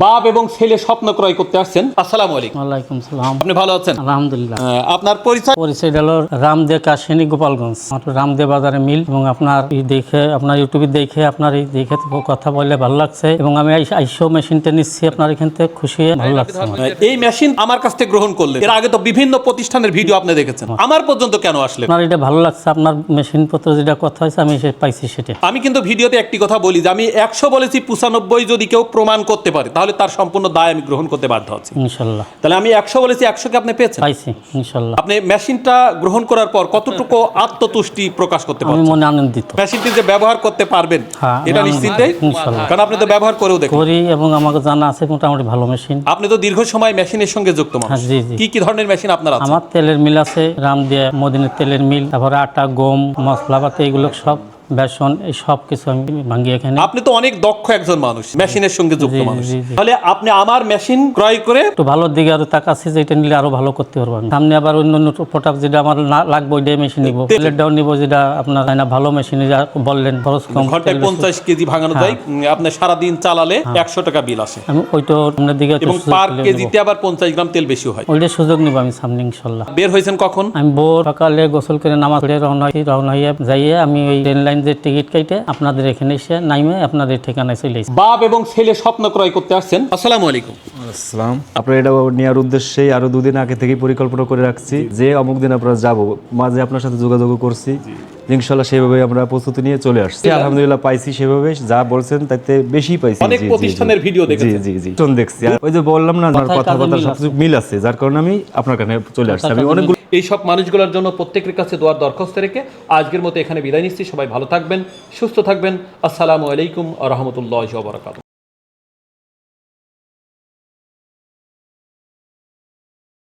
বাপ এবং ছেলে স্বপ্ন ক্রয় করতে আসছেন। আসসালামু আলাইকুম। ওয়ালাইকুম সালাম। আপনি ভালো আছেন? আলহামদুলিল্লাহ। আপনার পরিচয়? পরিচয় হলো রামদে কাশিনী গোপালগঞ্জ। আমার রামদে বাজারে মিল এবং আপনার এই দেখে আপনার ইউটিউবে দেখে আপনার এই দেখে কথা বললে ভালো লাগছে এবং আমি আইস- মেশিনটা নিচ্ছি আপনার এখান থেকে খুশি হয়ে ভালো লাগছে এই মেশিন আমার কাছ থেকে গ্রহণ করলেন। এর আগে তো বিভিন্ন প্রতিষ্ঠানের ভিডিও আপনি দেখেছেন। আমার পর্যন্ত কেন আসলে আপনার এটা ভালো লাগছে আপনার মেশিন পত্র যেটা কথা হয়েছে আমি পাইছি সেটা। আমি কিন্তু ভিডিওতে একটি কথা বলি যে আমি একশো বলেছি পঁচানব্বই যদি কেউ প্রমাণ করতে পারে তাহলে তার সম্পূর্ণ দায় আমি গ্রহণ করতে বাধ্য হচ্ছি ইনশাল্লাহ। তাহলে আমি একশো বলেছি একশোকে আপনি পেয়েছেন? পাইছি ইনশাল্লাহ। আপনি মেশিনটা গ্রহণ করার পর কতটুকু আত্মতুষ্টি প্রকাশ করতে মনে আনন্দিত। মেশিনটি যে ব্যবহার করতে পারবেন হ্যাঁ, এটা নিশ্চিন্তে? কারণ আপনি তো ব্যবহার করেও দেখেন। করি এবং আমাকে জানা আছে মোটামুটি ভালো মেশিন। আপনি তো দীর্ঘ সময় মেশিনের সঙ্গে যুক্ত মানুষ। হ্যাঁ। কি কি ধরনের মেশিন আপনার আছে? আমার তেলের মিল আছে রামদিয়া মদিনের তেলের মিল তারপরে আটা গম মশলাপাতি এগুলো সব। বেসন এই সব কিছু আমি ভাঙ্গি এখানে আপনি তো অনেক দক্ষ একজন মানুষ মেশিনের সঙ্গে যুক্ত মানুষ। তাহলে আপনি আমার মেশিন ক্রয় করে একটু ভালো দিকে আরও তাকাচ্ছি যে এটা নিলে আরও ভালো করতে পারব আমি। সামনে আবার অন্য অন্য প্রোডাক্ট যেটা আমার লাগবে ওইটাই মেশিন নিবো। ডাউন নিবো যেটা আপনার না ভালো মেশিন বললেন খরচ কম। ঘন্টায়। পঞ্চাশ কেজি ভাঙানো যায় উম, আপনি সারাদিন চালালে একশো টাকা বিল আসে। আমি ওইটা আপনার দিকে এবং পার কেজিতে আবার পঞ্চাশ গ্রাম তেল বেশি হয়। ওইটা সুযোগ নিবো আমি সামনে ইনশাল্লাহ। বের হয়েছেন কখন? আমি ভোর সকালে গোসল করে নামাজ পড়ে রওনা হই রওনা হইয়া যাইয়ে আমি ওই ট্রেন লাইন যে টিকিট কাইটে আপনাদের এখানে এসে নাইমে আপনাদের ঠিকানায় চলে বাপ এবং ছেলে স্বপ্ন ক্রয় করতে আসছেন। আসসালামু আলাইকুম। আসসালাম। আপনার এটা নেওয়ার উদ্দেশ্যেই আরও দুদিন আগে থেকেই পরিকল্পনা করে রাখছি যে অমুক দিন আপনারা যাব মাঝে আপনার সাথে যোগাযোগ করছি। ইনশাল্লাহ সেভাবে আমরা প্রস্তুতি নিয়ে চলে আসছি। আলহামদুলিল্লাহ পাইছি সেভাবে যা বলছেন তাতে বেশি পাইছি। অনেক জি, জি, জি। প্রতিষ্ঠানের ভিডিও জি দেখেছেন। জি জি দেখছি। আর ওই যে বললাম না আমার কথাবার্তা মিল সবকিছু মিল আছে যার কারণে আমি আপনার কাছে চলে আসছি। আমি অনেক এই সব মানুষগুলোর জন্য প্রত্যেকের কাছে দোয়ার দরখাস্ত রেখে আজকের মতো এখানে বিদায় নিচ্ছি। সবাই ভালো থাকবেন সুস্থ থাকবেন। আসসালামু আলাইকুম রহমতুল্লাহ বরকাত